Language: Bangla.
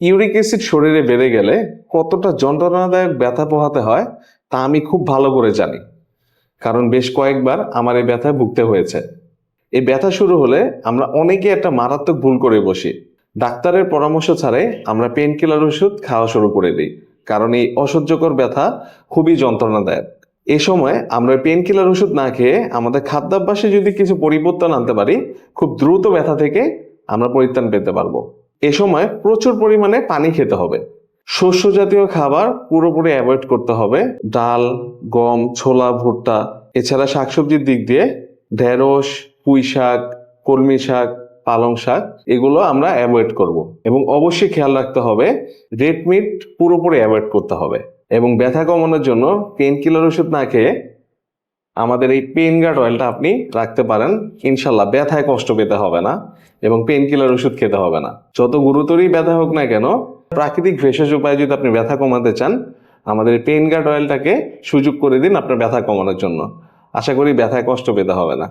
ইউরিক অ্যাসিড শরীরে বেড়ে গেলে কতটা যন্ত্রণাদায়ক ব্যথা পোহাতে হয়, তা আমি খুব ভালো করে জানি। কারণ বেশ কয়েকবার আমার এই ব্যথায় ভুগতে হয়েছে। এই ব্যথা শুরু হলে আমরা অনেকে একটা মারাত্মক ভুল করে বসি। ডাক্তারের পরামর্শ ছাড়াই আমরা পেন কিলার ওষুধ খাওয়া শুরু করে দিই। কারণ এই অসহ্যকর ব্যথা খুবই যন্ত্রণাদায়ক। এ সময় আমরা পেন কিলার ওষুধ না খেয়ে আমাদের খাদ্যাভ্যাসে যদি কিছু পরিবর্তন আনতে পারি, খুব দ্রুত ব্যথা থেকে আমরা পরিত্রাণ পেতে পারব। এ সময় প্রচুর পরিমাণে পানি খেতে হবে। শস্য জাতীয় খাবার পুরোপুরি অ্যাভয়েড করতে হবে। ডাল, গম, ছোলা, ভুট্টা, এছাড়া শাকসবজির দিক দিয়ে ঢেঁড়স, পুঁই শাক, কলমি শাক, পালং শাক, এগুলো আমরা অ্যাভয়েড করব। এবং অবশ্যই খেয়াল রাখতে হবে রেড মিট পুরোপুরি অ্যাভয়েড করতে হবে। এবং ব্যথা কমানোর জন্য পেন কিলার ওষুধ না খেয়ে আমাদের এই পেন গার্ড অয়েলটা আপনি রাখতে পারেন। ইনশাল্লাহ ব্যথায় কষ্ট পেতে হবে না এবং পেন কিলার ওষুধ খেতে হবে না। যত গুরুতরই ব্যথা হোক না কেন, প্রাকৃতিক ভেষজ উপায়ে যদি আপনি ব্যথা কমাতে চান, আমাদের এই পেন গার্ড অয়েলটাকে সুযোগ করে দিন আপনার ব্যথা কমানোর জন্য। আশা করি ব্যথায় কষ্ট পেতে হবে না।